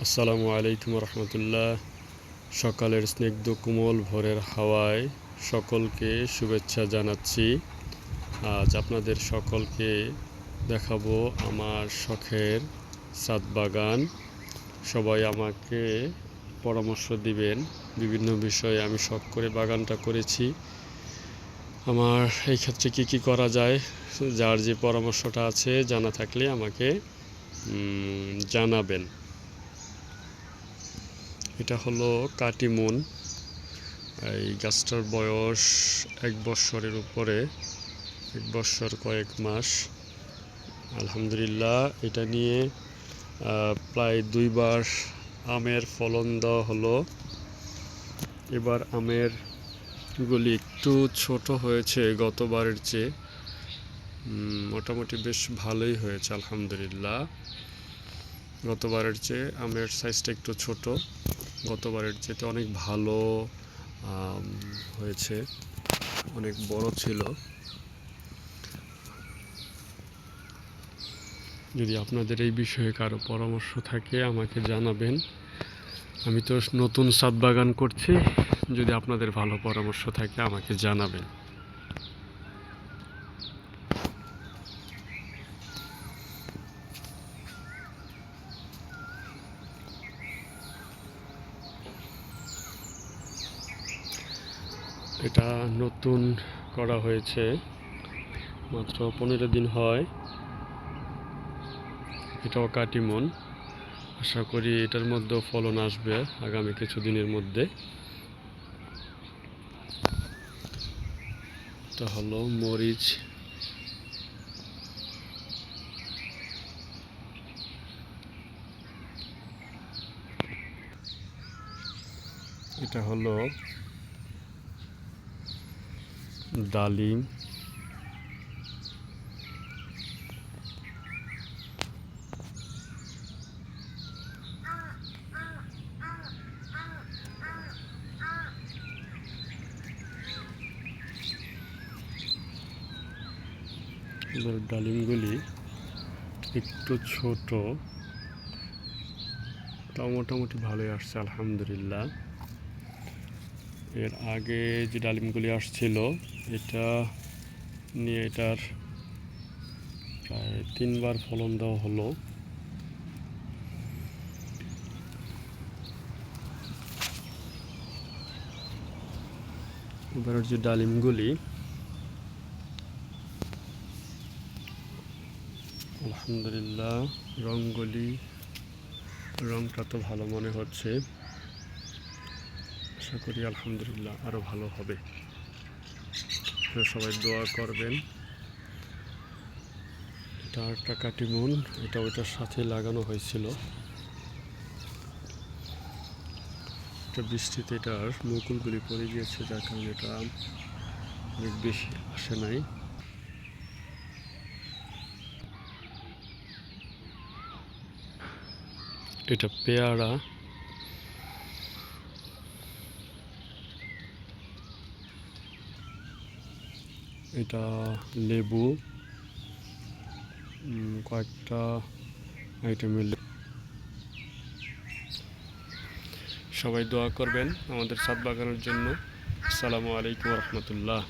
আসসালামু আলাইকুম রহমতুল্লাহ। সকালের স্নিগ্ধ কোমল ভোরের হাওয়ায় সকলকে শুভেচ্ছা জানাচ্ছি। আজ আপনাদের সকলকে দেখাবো আমার শখের সাত বাগান। সবাই আমাকে পরামর্শ দিবেন। বিভিন্ন বিষয়ে আমি শখ করে বাগানটা করেছি। আমার এই ক্ষেত্রে কী কী করা যায়, যার যে পরামর্শটা আছে জানা থাকলে আমাকে জানাবেন। এটা হলো কাটিমুন এই গাছটার বয়স এক বৎসরের উপরে, এক বৎসর কয়েক মাস। আলহামদুলিল্লাহ, এটা নিয়ে প্রায় দুইবার আমের ফলন দেওয়া হলো। এবার আমের গুলি একটু ছোট হয়েছে গতবারের চেয়ে। মোটামুটি বেশ ভালোই হয়েছে, আলহামদুলিল্লাহ। গতবারের চেয়ে আমের সাইজটা একটু ছোট। গতবারের যেতে অনেক ভালো হয়েছে, অনেক বড় ছিল। যদি আপনাদের এই বিষয়ে কারও পরামর্শ থাকে, আমাকে জানাবেন। আমি তো নতুন সাত বাগান করছি, যদি আপনাদের ভালো পরামর্শ থাকে, আমাকে জানাবেন। এটা নতুন করা হয়েছে। মাত্র পনেরো দিন হয়। এটাও কাটিমন আশা করি এটার মধ্যেও ফলন আসবে আগামী কিছুদিনের মধ্যে। এটা হলো মরিচ। এটা হলো ডালিম। ডালিমগুলি একটু ছোট। তাও মোটামুটি ভালোই আসছে আলহামদুলিল্লাহ। এর আগে যে ডালিমগুলি আসছিল, এটা নিয়ে এটার প্রায় তিনবার ফলন দেওয়া হলো। এবার যে ডালিমগুলি, আলহামদুলিল্লাহ রঙগুলি রংটা তো ভালো মনে হচ্ছে। আশা করি আলহামদুলিল্লাহ আরও ভালো হবে। সবাই দোয়া করবেন। এটা একটা কাটিমুন এটা ওইটার সাথে লাগানো হয়েছিল। এটা বৃষ্টিতে এটার মুকুলগুলি পড়ে গিয়েছে, যার কারণে এটা অনেক বেশি আসে নাই। এটা পেয়ারা এটা লেবু কয়েকটা আইটেম সবাই দোয়া করবেন আমাদের সাত বাগানের জন্য। আসসালামু আলাইকুম রহমতুল্লাহ।